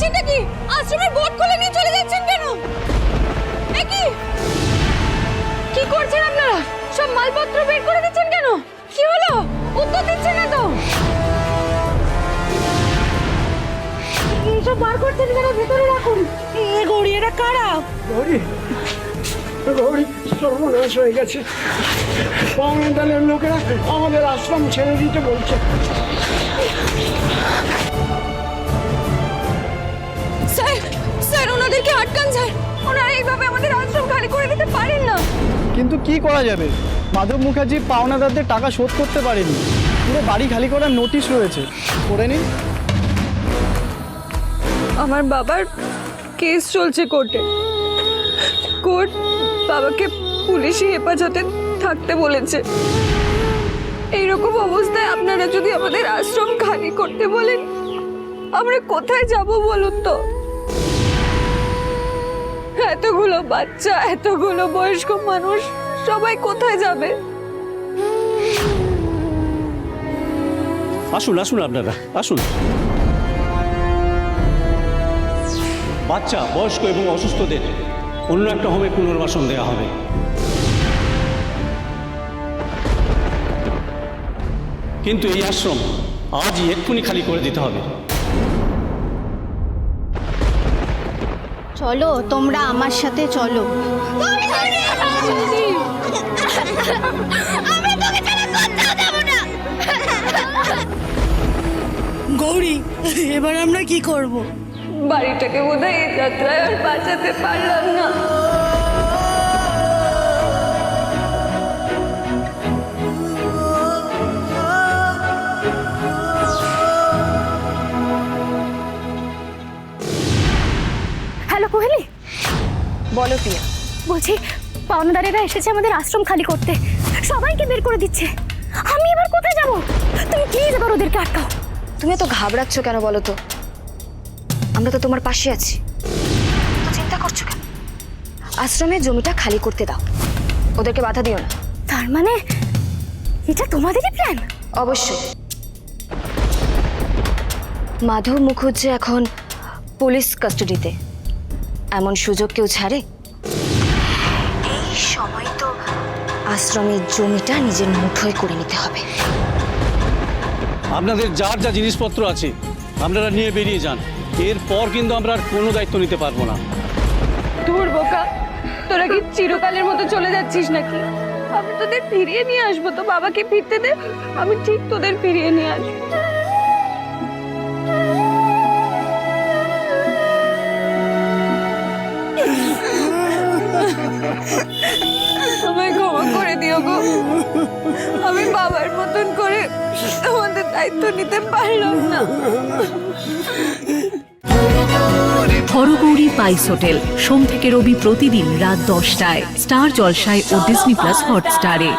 Coat খুলে নিয়ে চলে যাচ্ছেন কেন? এ কি? করছেন আপনারা? সব মালপত্র বের করে দিচ্ছেন কেন? কি হলো? উত্তর দিচ্ছেন না তো। এইসব বার করছেন কেন? ভেতরে রাখুন। এ গৌরী, এরা কারা? গৌরী গৌরী, সর্বনাশ হয়ে গেছে। পাওনাদারের লোকেরা আমাদের আশ্রম ছেড়ে দিতে বলছে। স্যার ওনাদেরকে আটকান স্যার। ওনারা এইভাবে আমাদের আশ্রম খালি করে দিতে পারেন না। কিন্তু কি করা যাবে? মাধব মুখার্জি পাওনাদারদের টাকা শোধ করতে পারেনি। পুরো বাড়ি খালি করার নোটিশ রয়েছে। করে নিন। আমার বাবার কেস চলছে কোর্টে কোর্ট বাবাকে পুলিশি হেফাজতে থাকতে বলেছে। এইরকম অবস্থায় আপনারা যদি আমাদের আশ্রম খালি করতে বলেন আমরা কোথায় যাব বলুন তো? এতগুলো বাচ্চা, এতগুলো বয়স্ক মানুষ, সবাই কোথায় যাবে? আসুন আসুন আপনারা, আসুন। বাচ্চা, বয়স্ক এবং অসুস্থদের অন্য একটা হোমে পুনর্বাসন দেওয়া হবে। কিন্তু এই আশ্রম আজই এক্ষুনি খালি করে দিতে হবে। চলো তোমরা আমার সাথে চলো। গৌরী এবার আমরা কি করব? বাড়িটাকে বোধহয় এই যাত্রায় আর বাঁচাতে পারলাম না। বলো প্রিয়া। বলছি পাওনাদারেরা এসেছে আমাদের আশ্রম খালি করতে। সবাইকে বের করে দিচ্ছে। আমি এবার কোথায় যাব? তুমি প্লিজ এবার ওদেরকে আটকাও। তুমি এত ঘাবড়াচ্ছ কেন বলো তো? আমরা তো তোমার পাশে আছি। তো চিন্তা করছ কেন? আশ্রমের জমিটা খালি করতে দাও। ওদেরকে বাধা দিও না। তার মানে এটা তোমাদেরই প্ল্যান অবশ্যই। মাধব মুখুজ্জে এখন পুলিশ কাস্টাডিতে এমন সুযোগ কেউ ছাড়ে? এই সময় তো আশ্রমের জমিটা নিজের মুঠোয় করে নিতে হবে। আপনাদের যার যা জিনিসপত্র আছে আপনারা নিয়ে বেরিয়ে যান। এরপর কিন্তু আমরা আর কোনো দায়িত্ব নিতে পারব না। ধুর বোকা তোরা কি চিরকালের মতো চলে যাচ্ছিস নাকি? আমি তোদের ফিরিয়ে নিয়ে আসব তো বাবাকে ফিরতে দে আমি ঠিক তোদের ফিরিয়ে নিয়ে আসব। আমায় ক্ষমা করে দিও গো। আমি বাবার মতন করে তোমাদের দায়িত্ব নিতে পারলাম না। হরগৌরী পাইস হোটেল, সোম থেকে রবি প্রতিদিন রাত দশটায়। স্টার জলসায় ও ডিসনি প্লাস হটস্টারে।